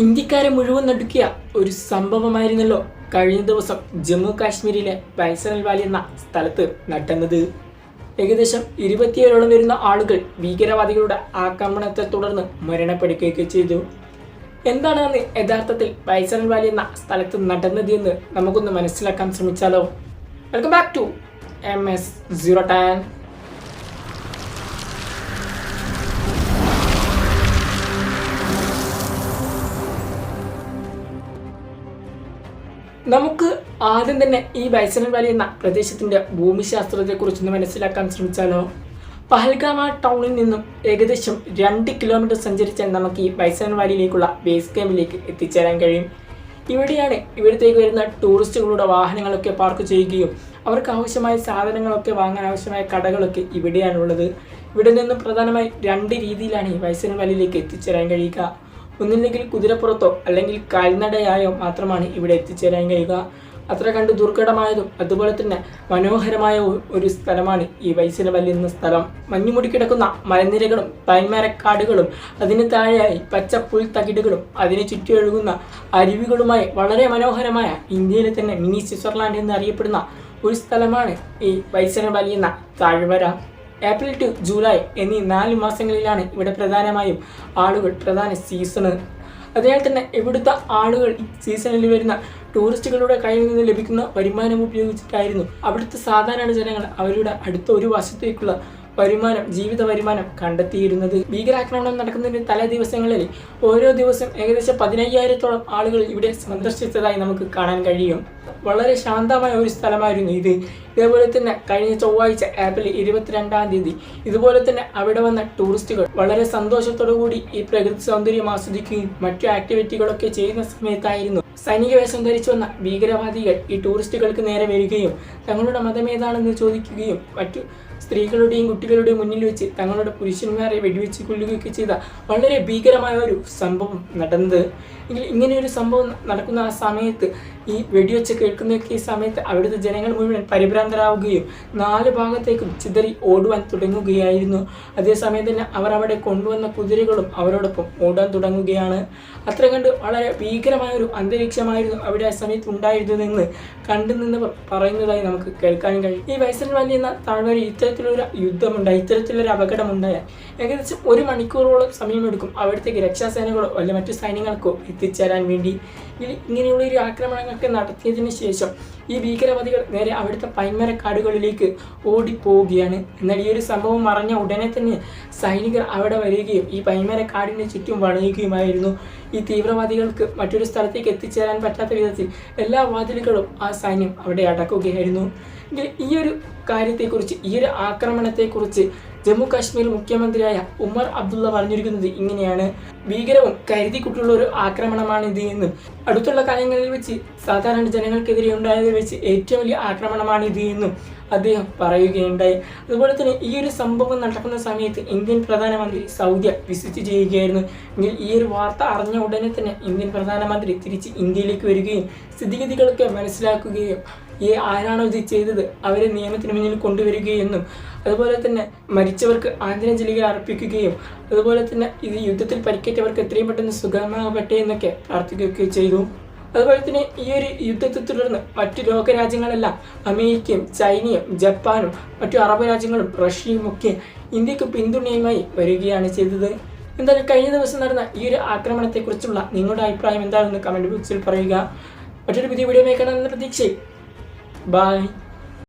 ഇന്ത്യക്കാരെ മുഴുവൻ നടുക്കിയ ഒരു സംഭവമായിരുന്നല്ലോ കഴിഞ്ഞ ദിവസം ജമ്മു കാശ്മീരിലെ ബൈസണൽ വാലി എന്ന സ്ഥലത്ത് നടന്നത്. ഏകദേശം ഇരുപത്തിയേഴോളം വരുന്ന ആളുകൾ ഭീകരവാദികളുടെ ആക്രമണത്തെ തുടർന്ന് മരണപ്പെടുകയൊക്കെ ചെയ്തു. എന്താണ് അന്ന് യഥാർത്ഥത്തിൽ ബൈസണൽ വാലി എന്ന സ്ഥലത്ത് നടന്നത് എന്ന് നമുക്കൊന്ന് മനസ്സിലാക്കാൻ ശ്രമിച്ചാലോ? Welcome back to M S zero tan നമുക്ക് ആദ്യം തന്നെ ഈ ബൈസനൽ വാലി എന്ന പ്രദേശത്തിന്റെ ഭൂമിശാസ്ത്രത്തെക്കുറിച്ചൊന്ന് മനസ്സിലാക്കാൻ ശ്രമിച്ചാലോ? പഹൽഗാമ ടൗണിൽ നിന്നും ഏകദേശം രണ്ട് കിലോമീറ്റർ സഞ്ചരിച്ചാൽ നമുക്ക് ഈ ബൈസനൽ വാലിയിലേക്കുള്ള ബേസ് ക്യാമ്പിലേക്ക് എത്തിച്ചേരാൻ കഴിയും. ഇവിടെയാണ് ഇവിടത്തേക്ക് വരുന്ന ടൂറിസ്റ്റുകളുടെ വാഹനങ്ങളൊക്കെ പാർക്ക് ചെയ്യുകയും അവർക്ക് ആവശ്യമായ സാധനങ്ങളൊക്കെ വാങ്ങാൻ ആവശ്യമായ കടകളൊക്കെ ഇവിടെയാണുള്ളത്. ഇവിടെ നിന്നും പ്രധാനമായി രണ്ട് രീതിയിലാണ് ഈ ബൈസനൽ വാലിയിലേക്ക് എത്തിച്ചേരാൻ കഴിയുക. ഒന്നില്ലെങ്കിൽ കുതിരപ്പുറത്തോ അല്ലെങ്കിൽ കാൽനടയായോ മാത്രമാണ് ഇവിടെ എത്തിച്ചേരാൻ കഴിയുക. അത്ര കണ്ട് ദുർഘടമായതും അതുപോലെ തന്നെ മനോഹരമായ ഒരു സ്ഥലമാണ് ഈ വൈശലവല്ലി എന്ന സ്ഥലം. മഞ്ഞുമുടി കിടക്കുന്ന മലനിരകളും പൈൻമരക്കാടുകളും അതിന് താഴെയായി പച്ച പുൽത്തകിടുകളും അതിന് ചുറ്റി ഒഴുകുന്ന അരുവികളുമായി വളരെ മനോഹരമായ ഇന്ത്യയിലെ തന്നെ മിനി സ്വിറ്റ്സർലാൻഡ് എന്നറിയപ്പെടുന്ന ഒരു സ്ഥലമാണ് ഈ വൈശലവല്ലി എന്ന താഴ്വര. ഏപ്രിൽ ടു ജൂലൈ എന്നീ നാല് മാസങ്ങളിലാണ് ഇവിടെ പ്രധാനമായും ആളുകൾ പ്രധാന സീസണ്. അതിനാൽ തന്നെ ഇവിടുത്തെ ആളുകൾ സീസണിൽ വരുന്ന ടൂറിസ്റ്റുകളുടെ കയ്യിൽ നിന്ന് ലഭിക്കുന്ന വരുമാനം ഉപയോഗിച്ചിട്ടായിരുന്നു. അവിടുത്തെ സാധാരണ ജനങ്ങൾ അവരുടെ അടുത്ത ഒരു വർഷത്തേക്കുള്ള വരുമാനം ജീവിത വരുമാനം കണ്ടെത്തിയിരുന്നത്. ഭീകരാക്രമണം നടക്കുന്നതിന് തലേ ദിവസങ്ങളിൽ ഓരോ ദിവസം ഏകദേശം പതിനയ്യായിരത്തോളം ആളുകൾ ഇവിടെ സന്ദർശിച്ചതായി നമുക്ക് കാണാൻ കഴിയും. വളരെ ശാന്തമായ ഒരു സ്ഥലമായിരുന്നു ഇത്. ഇതേപോലെ തന്നെ കഴിഞ്ഞ ചൊവ്വാഴ്ച ഏപ്രിൽ ഇരുപത്തിരണ്ടാം തീയതി ഇതുപോലെ തന്നെ അവിടെ വന്ന ടൂറിസ്റ്റുകൾ വളരെ സന്തോഷത്തോടു കൂടി ഈ പ്രകൃതി സൗന്ദര്യം ആസ്വദിക്കുകയും മറ്റു ആക്ടിവിറ്റികളൊക്കെ ചെയ്യുന്ന സമയത്തായിരുന്നു സൈനിക വേഷം ധരിച്ചു വന്ന ഭീകരവാദികൾ ഈ ടൂറിസ്റ്റുകൾക്ക് നേരെ വരികയും തങ്ങളുടെ മതമേതാണെന്ന് ചോദിക്കുകയും മറ്റു സ്ത്രീകളുടെയും കുട്ടികളുടെയും മുന്നിൽ വെച്ച് തങ്ങളുടെ പുരുഷന്മാരെ വെടിവെച്ച് കൊല്ലുകയൊക്കെ ചെയ്ത വളരെ ഭീകരമായ ഒരു സംഭവം നടന്നത്. എങ്കിൽ ഇങ്ങനെ ഒരു സംഭവം നടക്കുന്ന ആ സമയത്ത് ഈ വെടിവെച്ച് കേൾക്കുന്നൊക്കെ ഈ സമയത്ത് അവിടുത്തെ ജനങ്ങൾ മുഴുവൻ പരിഭ്രാന്തരാവുകയും നാല് ഭാഗത്തേക്കും ചിതറി ഓടുവാൻ തുടങ്ങുകയായിരുന്നു. അതേസമയം തന്നെ അവർ അവിടെ കൊണ്ടുവന്ന കുതിരകളും അവരോടൊപ്പം ഓടാൻ തുടങ്ങുകയാണ്. അത്ര കണ്ട് വളരെ ഭീകരമായ ഒരു അന്തരീക്ഷമായിരുന്നു അവിടെ ആ സമയത്ത് ഉണ്ടായിരുന്നതെന്ന് കണ്ടു നിന്നവർ പറയുന്നതായി നമുക്ക് കേൾക്കാൻ കഴിയും. ഈ വൈസൽ വാലി എന്ന താഴ്വര ഇത്തരത്തിലൊരു യുദ്ധമുണ്ടായി ഇത്തരത്തിലൊരു അപകടമുണ്ടായാൽ ഏകദേശം ഒരു മണിക്കൂറോളം സമയമെടുക്കും അവിടത്തേക്ക് രക്ഷാസേനകളോ അല്ലെങ്കിൽ മറ്റു സൈന്യങ്ങൾക്കോ എത്തിച്ചേരാൻ വേണ്ടി. ഇങ്ങനെയുള്ള ഒരു ആക്രമണങ്ങളൊക്കെ നടത്തിയതിന് ശേഷം ഈ ഭീകരവാദികൾ നേരെ അവിടുത്തെ പൈമരക്കാടുകളിലേക്ക് ഓടിപ്പോവുകയാണ്. എന്നാൽ ഈ ഒരു സംഭവം അറിഞ്ഞ ഉടനെ തന്നെ സൈനികർ അവിടെ വരികയും ഈ പൈമരക്കാടിന് ചുറ്റും വളയുകയുമായിരുന്നു ഈ തീവ്രവാദികൾക്ക് മറ്റൊരു സ്ഥലത്തേക്ക് എത്തിച്ചേരാൻ പറ്റാത്ത വിധത്തിൽ എല്ലാ വാതിലുകളും ആ സൈന്യം അവിടെ അടക്കുകയായിരുന്നു. ഈ ഒരു കാര്യത്തെക്കുറിച്ച് ഈ ഒരു ആക്രമണത്തെക്കുറിച്ച് ജമ്മു കാശ്മീർ മുഖ്യമന്ത്രിയായ ഉമർ അബ്ദുള്ള പറഞ്ഞിരിക്കുന്നത് ഇങ്ങനെയാണ്. ഭീകരവും കരുതി കുട്ടിയുള്ള ഒരു ആക്രമണമാണ് ഇത് എന്നും. അടുത്തുള്ള കാലങ്ങളിൽ വെച്ച് സാധാരണ ജനങ്ങൾക്കെതിരെ ഉണ്ടായതിൽ വെച്ച് ഏറ്റവും വലിയ ആക്രമണമാണ് ഇത് എന്നും അദ്ദേഹം പറയുകയുണ്ടായി. അതുപോലെ തന്നെ ഈ ഒരു സംഭവം നടക്കുന്ന സമയത്ത് ഇന്ത്യൻ പ്രധാനമന്ത്രി സൗദി വിസിറ്റ് ചെയ്യുകയായിരുന്നു. എങ്കിൽ ഈ ഒരു വാർത്ത അറിഞ്ഞ ഉടനെ തന്നെ ഇന്ത്യൻ പ്രധാനമന്ത്രി തിരിച്ച് ഇന്ത്യയിലേക്ക് വരികയും സ്ഥിതിഗതികളൊക്കെ മനസ്സിലാക്കുകയും ഈ ആരാണോ ഇത് ചെയ്തത് അവരെ നിയമത്തിന് മുന്നിൽ കൊണ്ടുവരികയെന്നും അതുപോലെ തന്നെ മരിച്ചവർക്ക് ആദരാഞ്ജലികൾ അർപ്പിക്കുകയും അതുപോലെ തന്നെ ഇത് യുദ്ധത്തിൽ പരിക്കേറ്റവർക്ക് എത്രയും പെട്ടെന്ന് സുഖമാകട്ടെ എന്നൊക്കെ പ്രാർത്ഥിക്കുകയൊക്കെ ചെയ്തു. അതുപോലെ തന്നെ ഈ ഒരു യുദ്ധത്തെ തുടർന്ന് മറ്റു ലോകരാജ്യങ്ങളെല്ലാം അമേരിക്കയും ചൈനയും ജപ്പാനും മറ്റു അറബ് രാജ്യങ്ങളും റഷ്യയും ഒക്കെ ഇന്ത്യയ്ക്ക് പിന്തുണയുമായി വരികയാണ് ചെയ്തത്. എന്തായാലും കഴിഞ്ഞ ദിവസം നടന്ന ഈ ഒരു ആക്രമണത്തെക്കുറിച്ചുള്ള നിങ്ങളുടെ അഭിപ്രായം എന്താണെന്ന് കമന്റ് ബോക്സിൽ പറയുക. മറ്റൊരു പുതിയ വീഡിയോ കാണാമെന്ന പ്രതീക്ഷയിൽ Bye.